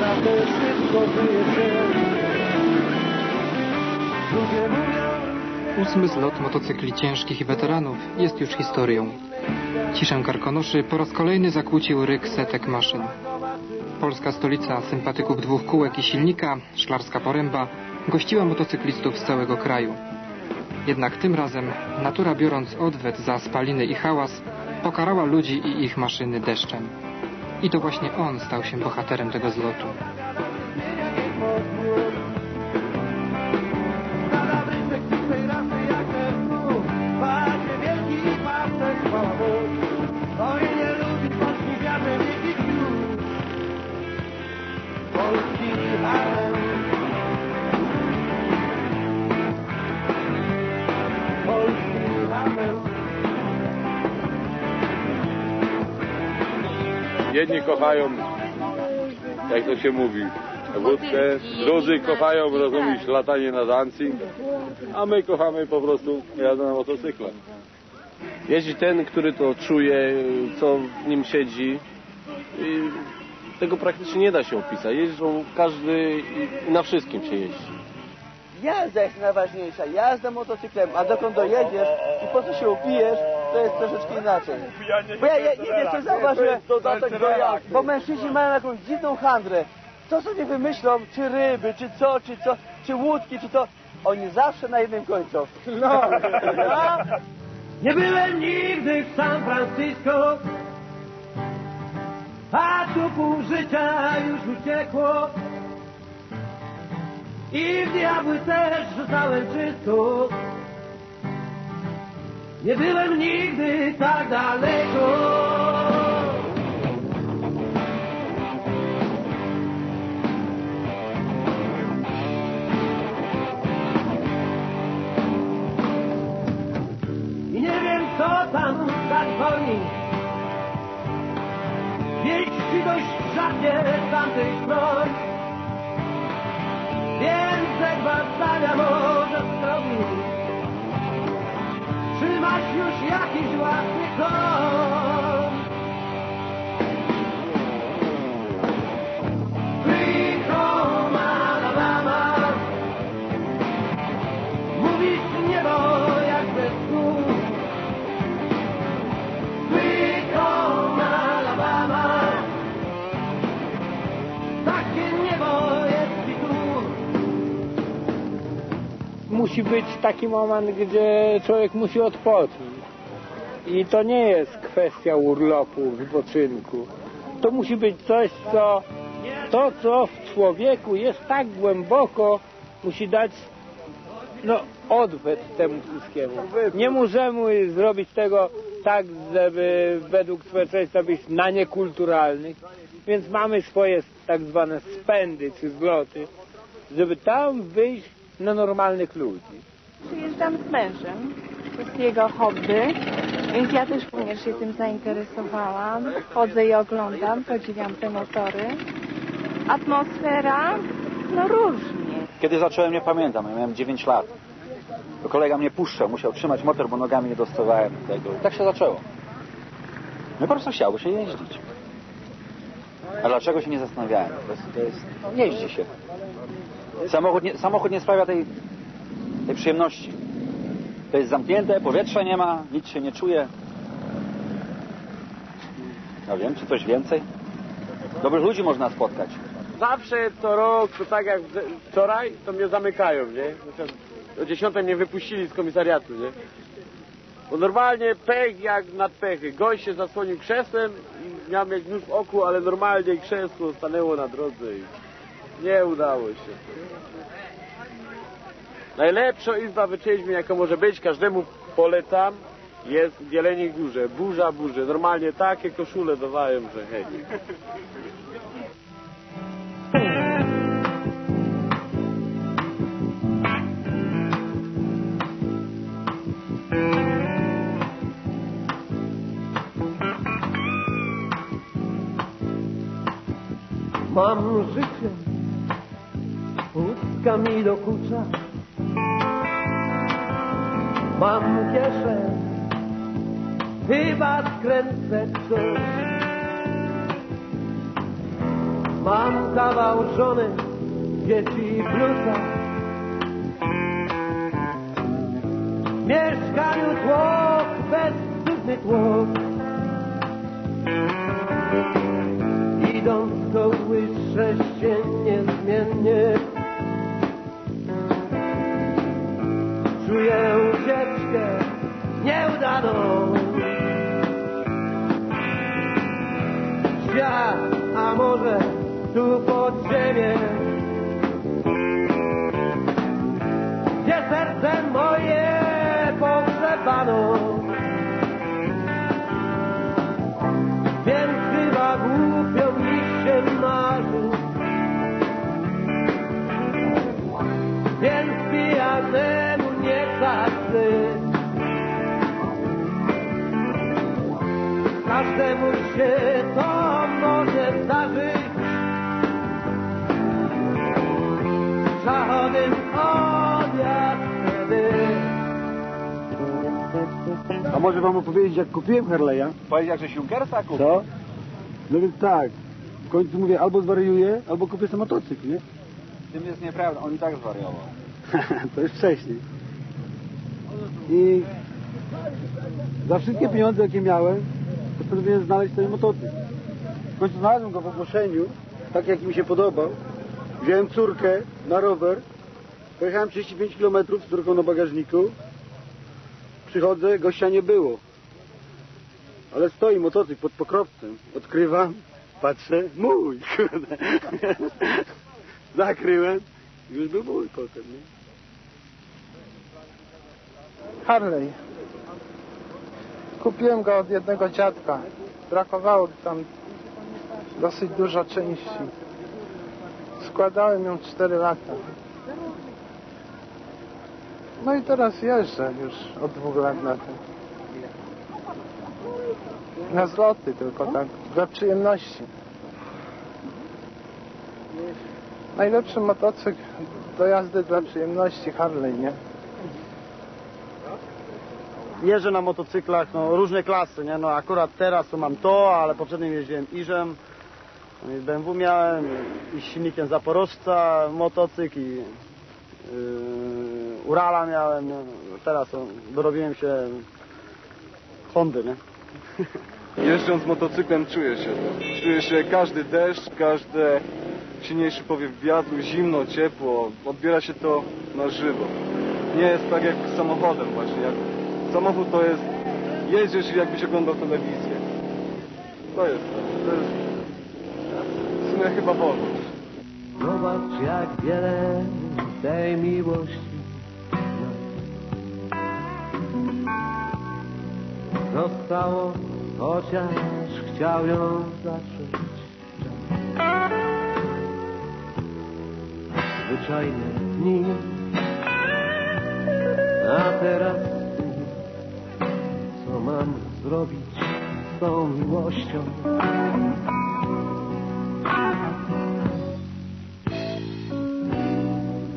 naprawdę szybko żyje się. Ludzie mówią, Ósmy zlot motocykli ciężkich i weteranów jest już historią. Ciszę karkonoszy po raz kolejny zakłócił ryk setek maszyn. Polska stolica sympatyków dwóch kółek i silnika, Szklarska Poręba, gościła motocyklistów z całego kraju. Jednak tym razem natura biorąc odwet za spaliny i hałas, pokarała ludzi i ich maszyny deszczem. I to właśnie on stał się bohaterem tego zlotu. Jedni kochają, jak to się mówi, wódkę, drudzy kochają, rozumiesz, latanie na dancing, a my kochamy po prostu jazdę na motocyklach. Jeździ ten, który to czuje, co w nim siedzi. I tego praktycznie nie da się opisać. Jeżdżą każdy i na wszystkim się jeździ. Jazda jest najważniejsza, jazda motocyklem, a dokąd dojedziesz i po co się upijesz, to jest troszeczkę inaczej. Bo ja, ja nie wiem, co zauważyłem, bo mężczyźni mają jakąś dziwną handrę. Co sobie wymyślą, czy ryby, czy co, czy co, czy łódki, czy to, oni zawsze na jednym końcu. No, no. Nie byłem nigdy w San Francisco, a tu pół życia już uciekło. I w diabły też rzucałem czysto. Nie byłem nigdy tak daleko. I nie wiem co tam Kalifornii Wieści dość rzadkie z tamtej strony Więc zagwarstawia Trzymać być taki moment, gdzie człowiek musi odpocząć. I to nie jest kwestia urlopu, wypoczynku. To musi być coś, co to, co w człowieku jest tak głęboko, musi dać no, odwet temu wszystkiemu. Nie możemy zrobić tego tak, żeby według społeczeństwa być na niekulturalnych, więc mamy swoje tak zwane spędy czy zloty, żeby tam wyjść na normalnych ludzi. Przyjeżdżam z mężem, to jest jego hobby, więc ja też również się tym zainteresowałam. Chodzę i oglądam, podziwiam te motory. Atmosfera, no różnie. Kiedy zacząłem, nie pamiętam, ja miałem 9 lat. To kolega mnie puszczał, musiał trzymać motor, bo nogami nie dostawałem tego. I tak się zaczęło. No po prostu chciało się jeździć. A dlaczego się nie zastanawiałem? To jest, to jest jeździ się. Samochód nie, samochód nie sprawia tej, tej przyjemności. To jest zamknięte, powietrza nie ma, nic się nie czuje. Ja wiem, czy coś więcej? Dobrych ludzi można spotkać. Zawsze co rok, to tak jak wczoraj, to mnie zamykają, nie? O 10 mnie wypuścili z komisariatu, nie? Bo normalnie pech jak nad pechy. Gość się zasłonił krzesłem i miał mieć nóż w oku, ale normalnie krzesło stanęło na drodze i nie udało się. Najlepsza izba wyczeźwień, jaka może być, każdemu polecam, jest w Jeleniej Górze. Burza, burze. Normalnie takie koszule dawają, że hej. Mam życie, pustka mi dokucza. Mam kieszeń, chyba skręcę coś. Mam kawał żony, dzieci blusa. W mieszkaniu tłok, bezcudny tłok. Idąc kołysze się niezmiennie. Nieudaną. Świat, a może A może wam opowiedzieć, jak kupiłem Harley'a? Powiedział, że Junkersa kupił. Co? No więc tak. W końcu mówię, albo zwariuję, albo kupię sobie motocykl, nie? Tym jest nieprawda, on i tak zwariował. to już wcześniej. I za wszystkie pieniądze, jakie miałem, postanowiłem znaleźć sobie motocykl. W końcu znalazłem go w ogłoszeniu, tak jak mi się podobał. Wziąłem córkę na rower, pojechałem 35 km z córką na bagażniku. Przychodzę, gościa nie było. Ale stoi motocykl pod pokrowcem. Odkrywam, patrzę, mój, kurde. Zakryłem, już był mój potem, nie? Harley. Kupiłem go od jednego dziadka. Brakowało tam dosyć dużo części. Składałem ją 4 lata. No i teraz jeżdżę już od dwóch lat na tym. Na zloty tylko tak, dla przyjemności. Najlepszy motocykl do jazdy dla przyjemności Harley, nie? jeżdżę na motocyklach, no różne klasy, nie? No akurat teraz to mam to, ale poprzednio jeździłem Iżem, no i BMW miałem i, i z silnikiem Zaporożca motocykl i yy, Urala miałem, no. teraz dorobiłem się Hondy, nie? Jeżdżąc motocyklem czuję się to. Czuję się każdy deszcz, każdy silniejszy powiew wiatru, zimno, ciepło. Odbiera się to na żywo. Nie jest tak jak samochodem właśnie. Jak samochód to jest, jeździsz i jakbyś oglądał telewizję. To jest to. To jest w sumie chyba wolność. Zobacz jak wiele tej miłości zostało, chociaż chciał ją zacząć. Zwyczajne dni, a teraz co mam zrobić z tą miłością?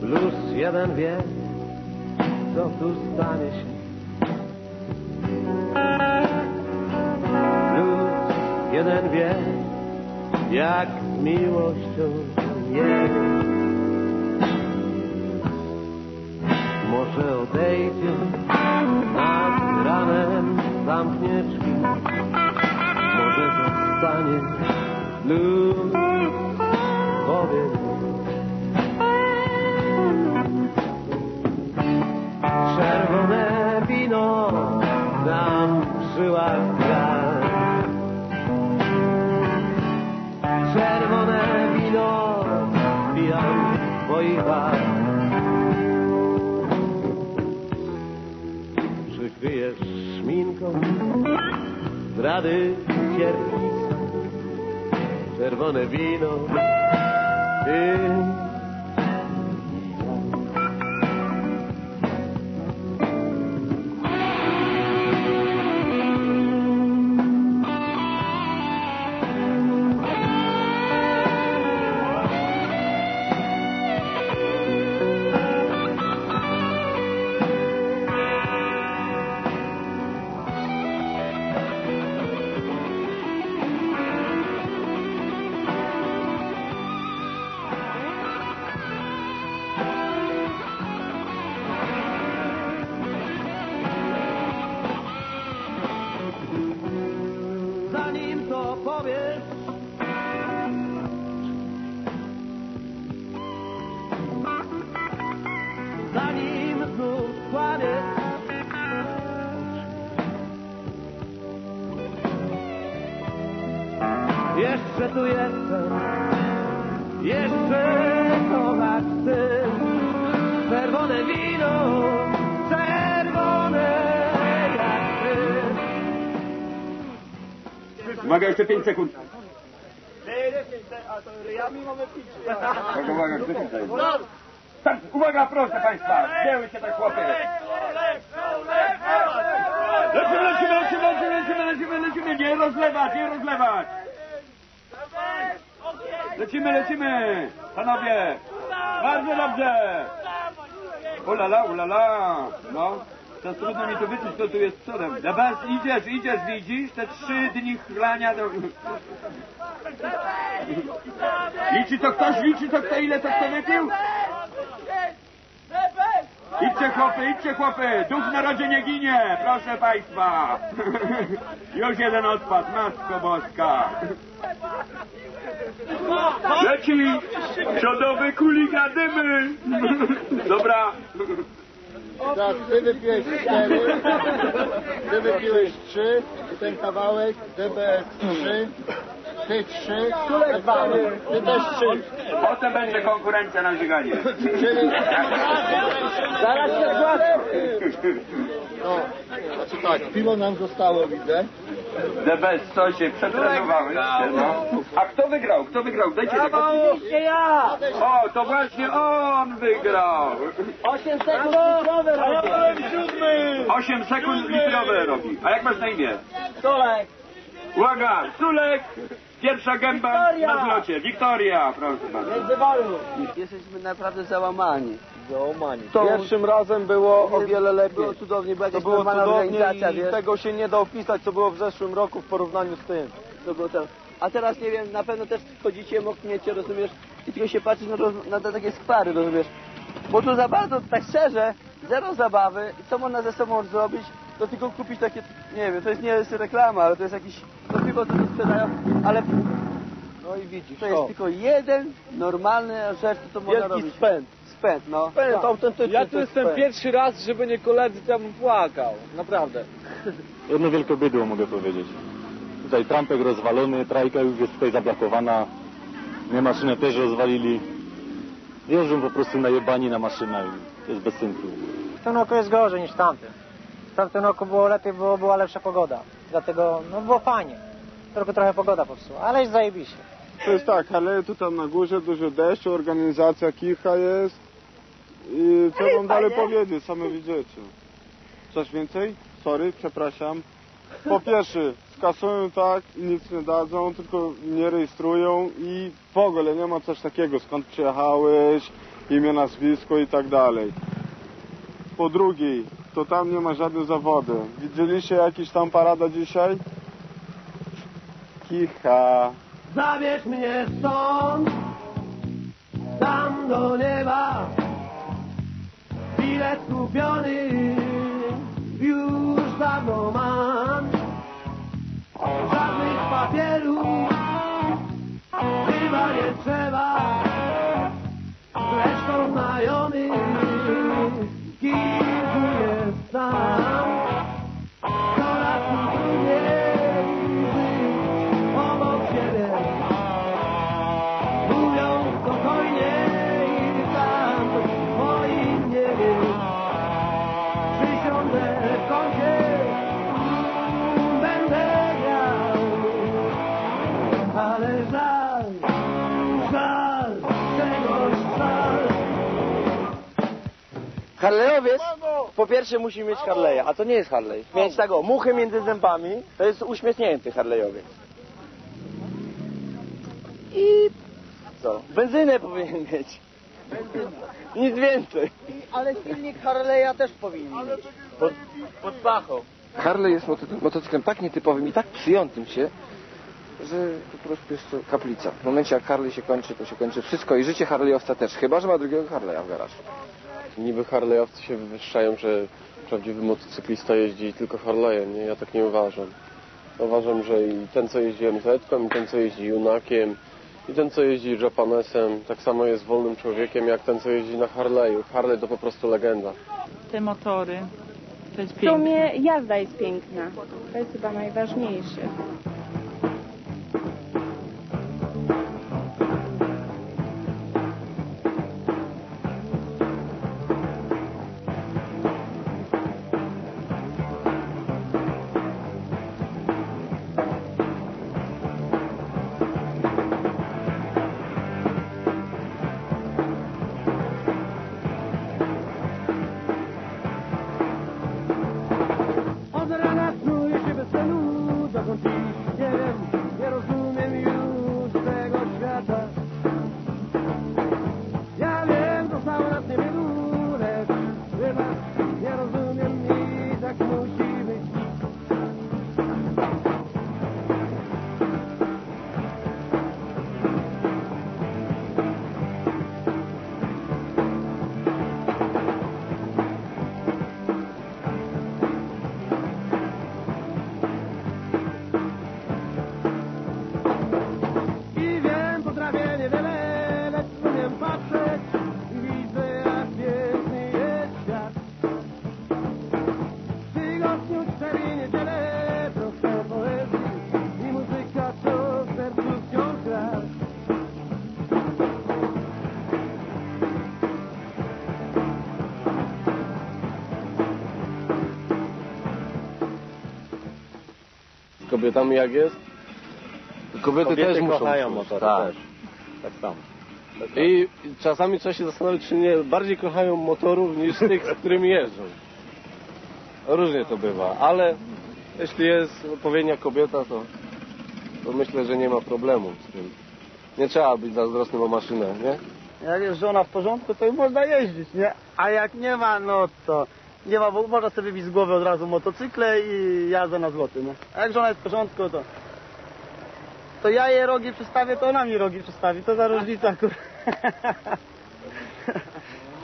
Plus jeden wie, co tu stanie się. Jeden wie, jak miłością jest. Może odejdzie, nad ranem zamknie drzwi. Może zostanie luz powie. Czerwone wino nam w pijam w twoich bar. Przykryjesz szminką zdrady cierpic. Czerwone wino ty Jeszcze tu jestem, jeszcze kochać chcę. Czerwone wino, czerwone jak ty. Uwaga, jeszcze 5 sekund. Uwaga, uwaga, kto tutaj jest? Tak, uwaga, proszę Państwa, dzieły się te chłopy. Lecimy, lecimy, lecimy, lecimy, lecimy, lecimy, nie rozlewać, nie rozlewać. Lecimy, lecimy, panowie. Bardzo dobrze. Ulala, ulala, no. To trudno mi to wyczuć, kto tu jest przodem. Dobra, idziesz, idziesz, widzisz? Te trzy dni chlania do... Liczy to ktoś, liczy to kto, ile to kto wypił? Idźcie chłopy, idźcie chłopy, duch na rodzie nie ginie, proszę państwa. Już jeden odpadł, matko boska. Leci przodowy kuligadymy. Dobra. Tak, ty wypiłeś cztery, ty wypiłeś trzy, i ten kawałek, DBS trzy, ty trzy, a dwa, ty też trzy. Potem będzie konkurencja na żyganie. Czyli... Zaraz się zgłaszam. No, znaczy tak, piwo nam zostało, widzę. DBS, co się przetrenowałeś? No. A kto wygrał? Kto wygrał? Dajcie tego. Oczywiście ja! O, to właśnie on wygrał. 8 sekund litrowe robię. 8 sekund litrowe robi. A jak masz na imię? Stolek. Uwaga, Sulek, pierwsza gęba Wiktoria. na zlocie. Wiktoria, proszę bardzo. Jesteśmy naprawdę załamani. Załamani. To- Pierwszym razem było o wiele lepiej. Było cudownie, była To jakaś było normalna cudownie organizacja, i wiesz. tego się nie da opisać, co było w zeszłym roku w porównaniu z tym. To było to. A teraz nie wiem, na pewno też chodzicie, mokniecie, rozumiesz? I tylko się patrzysz na, roz- na te takie skwary, rozumiesz? Bo tu za bardzo, tak szczerze, zero zabawy. Co można ze sobą zrobić? To tylko kupić takie, nie wiem, to jest nie jest reklama, ale to jest jakiś, to piwo co tu sprzedają, ale No i widzisz, to jest tylko jeden normalny rzecz, co to można Wielki robić. spęd. Spęd, no. Spęd, autentyczny Ja tu to jest jestem spęd. pierwszy raz, żeby nie koledzy tam płakał. Naprawdę. Jedno wielkie bydło mogę powiedzieć. Tutaj trampek rozwalony, trajka już jest tutaj zablokowana. Mnie maszynę też rozwalili. Jeżdżą po prostu najebani na maszynę i to jest bez sensu. W tym roku jest gorzej niż w tamtym. W tamtym roku było lepiej, bo była lepsza pogoda. Dlatego, no było fajnie. Tylko trochę pogoda popsuła, ale jest zajebiście. To jest tak, ale tu tam na górze dużo deszczu, organizacja kicha jest. I co wam dalej powiedzieć, same widzicie. Coś więcej? Sorry, przepraszam. Po pierwsze, skasują tak i nic nie dadzą, tylko nie rejestrują i w ogóle nie ma coś takiego, skąd przyjechałeś, imię, nazwisko i tak dalej. Po drugie, to tam nie ma żadnych zawody. Widzieliście jakiś tam parada dzisiaj? Kicha. Zabierz mnie stąd, tam do nieba. Bilet kupiony już dawno mam. Żadnych papierów po pierwsze musi mieć Harleya, a to nie jest Harley. Mieć tak o, muchy między zębami, to jest uśmiechnięty Harleyowiec. I co? Benzynę powinien mieć. Nic więcej. Ale silnik Harley'a też powinien mieć. Pod, pod pachą. Harley jest moto- motocyklem tak nietypowym i tak psującym się, że po prostu jest to kaplica. W momencie jak Harley się kończy, to się kończy wszystko i życie Harley'owca też, chyba że ma drugiego Harley'a w garażu. Niby Harley'owcy się wywyższają, że prawdziwy motocyklista jeździ tylko Harley'em, nie? Ja tak nie uważam. Uważam, że i ten, co jeździ mz i ten, co jeździ Junakiem, i ten, co jeździ Japanesem, tak samo jest wolnym człowiekiem, jak ten, co jeździ na Harley'u. Harley to po prostu legenda. Te motory, to jest W piękne. sumie jazda jest piękna. To jest chyba najważniejsze. Kobietami jak jest? Kobiety, Kobiety też muszą kochają czuć. motory tak. też. Tak samo. I czasami trzeba się zastanowić, czy nie bardziej kochają motorów niż tych, z którymi jeżdżą. Różnie to bywa, ale jeśli jest odpowiednia kobieta, to, to myślę, że nie ma problemu z tym. Nie trzeba być zazdrosnym o maszynę, nie? Jak jest żona w porządku, to można jeździć, nie? A jak nie ma, no to nie ma, bo można sobie wybić z głowy od razu motocykle i jazdę na złoty, nie? A jak żona jest w porządku, to to ja jej rogi przystawię, to ona mi rogi przystawi. To za różnica, kur...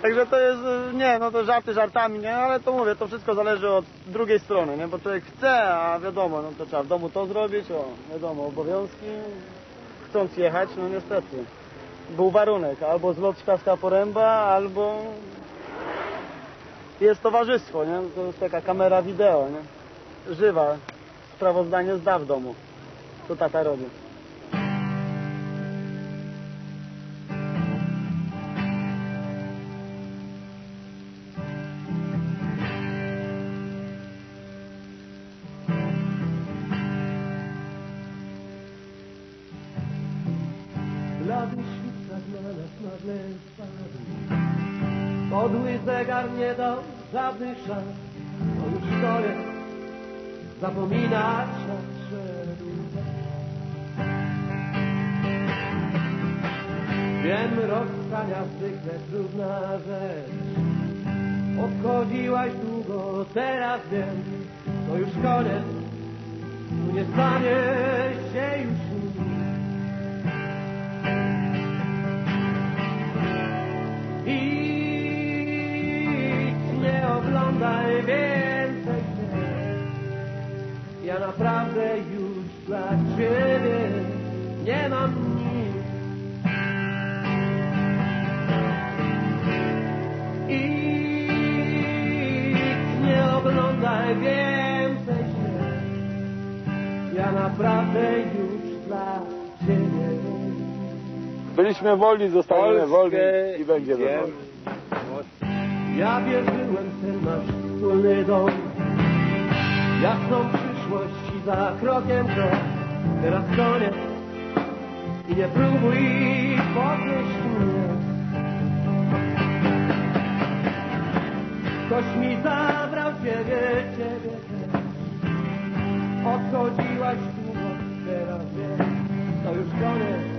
Także to jest, nie, no to żarty żartami, nie? Ale to mówię, to wszystko zależy od drugiej strony, nie? Bo człowiek chce, a wiadomo, no to trzeba w domu to zrobić, o, wiadomo, obowiązki. Chcąc jechać, no niestety. Był warunek, albo zlot Szkawska Poręba, albo jest towarzystwo, nie? To jest taka kamera wideo, nie? Żywa. Sprawozdanie zda w domu. To tata robi. Żadnych szans. To już koniec. Zapominać nadszedł. Wiem, rozstania zwykle trudna rzecz. Odchodziłaś długo, teraz wiem, to już koniec. Tu nie stanie się już nic. Ja naprawdę już dla ciebie nie mam nic. Idź, nie oglądaj więcej się. Ja naprawdę już dla ciebie Byliśmy wolni, zostaniemy Polskę wolni i będziemy wolni. Ja wierzyłem w ten nasz wspólny dom Jasną za krokiem krok, teraz koniec i nie próbuj podnieść mnie. Ktoś mi zabrał ciebie, ciebie też. Odchodziłaś długo, teraz wiem, to już koniec.